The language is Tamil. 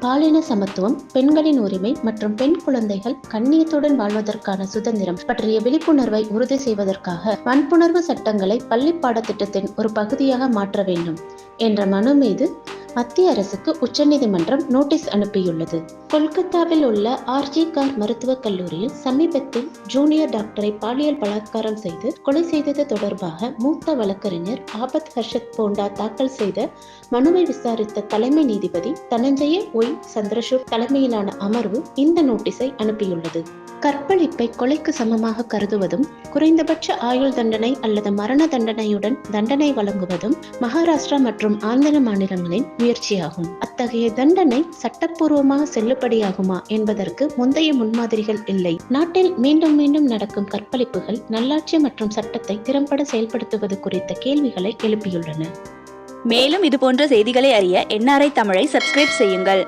பாலின சமத்துவம் பெண்களின் உரிமை மற்றும் பெண் குழந்தைகள் கண்ணியத்துடன் வாழ்வதற்கான சுதந்திரம் பற்றிய விழிப்புணர்வை உறுதி செய்வதற்காக வன்புணர்வு சட்டங்களை பள்ளி பாடத்திட்டத்தின் ஒரு பகுதியாக மாற்ற வேண்டும் என்ற மனு மீது மத்திய அரசுக்கு உச்சநீதிமன்றம் நோட்டீஸ் அனுப்பியுள்ளது. கொல்கத்தாவில் உள்ள ஆர்ஜி கார் மருத்துவக் கல்லூரியில் சமீபத்தில் ஜூனியர் டாக்டரை பாலியல் பலாத்காரம் செய்து கொலை செய்தது தொடர்பாக மூத்த வழக்கறிஞர் ஆபத் ஹர்ஷத் போண்டா தாக்கல் செய்த மனுவை விசாரித்த தலைமை நீதிபதி தனஞ்சய ஒய். சந்திரசூர் தலைமையிலான அமர்வு இந்த நோட்டீஸை அனுப்பியுள்ளது. கற்பழிப்பை கொலைக்கு சமமாக கருதுவதும் குறைந்தபட்ச ஆயுள் தண்டனை அல்லது மரண தண்டனையுடன் தண்டனை வழங்குவதும் மகாராஷ்டிரா மற்றும் ஆந்திர மாநிலங்களின் முயற்சியாகும். அத்தகைய தண்டனை சட்டப்பூர்வமாக செல்லுபடியாகுமா என்பதற்கு முந்தைய முன்மாதிரிகள் இல்லை. நாட்டில் மீண்டும் மீண்டும் நடக்கும் கற்பழிப்புகள் நல்லாட்சி மற்றும் சட்டத்தை திறம்பட செயல்படுத்துவது குறித்த கேள்விகளை எழுப்பியுள்ளன. மேலும் இது போன்ற செய்திகளை அறிய என்ஆர்ஐ தமிழை சப்ஸ்கிரைப் செய்யுங்கள்.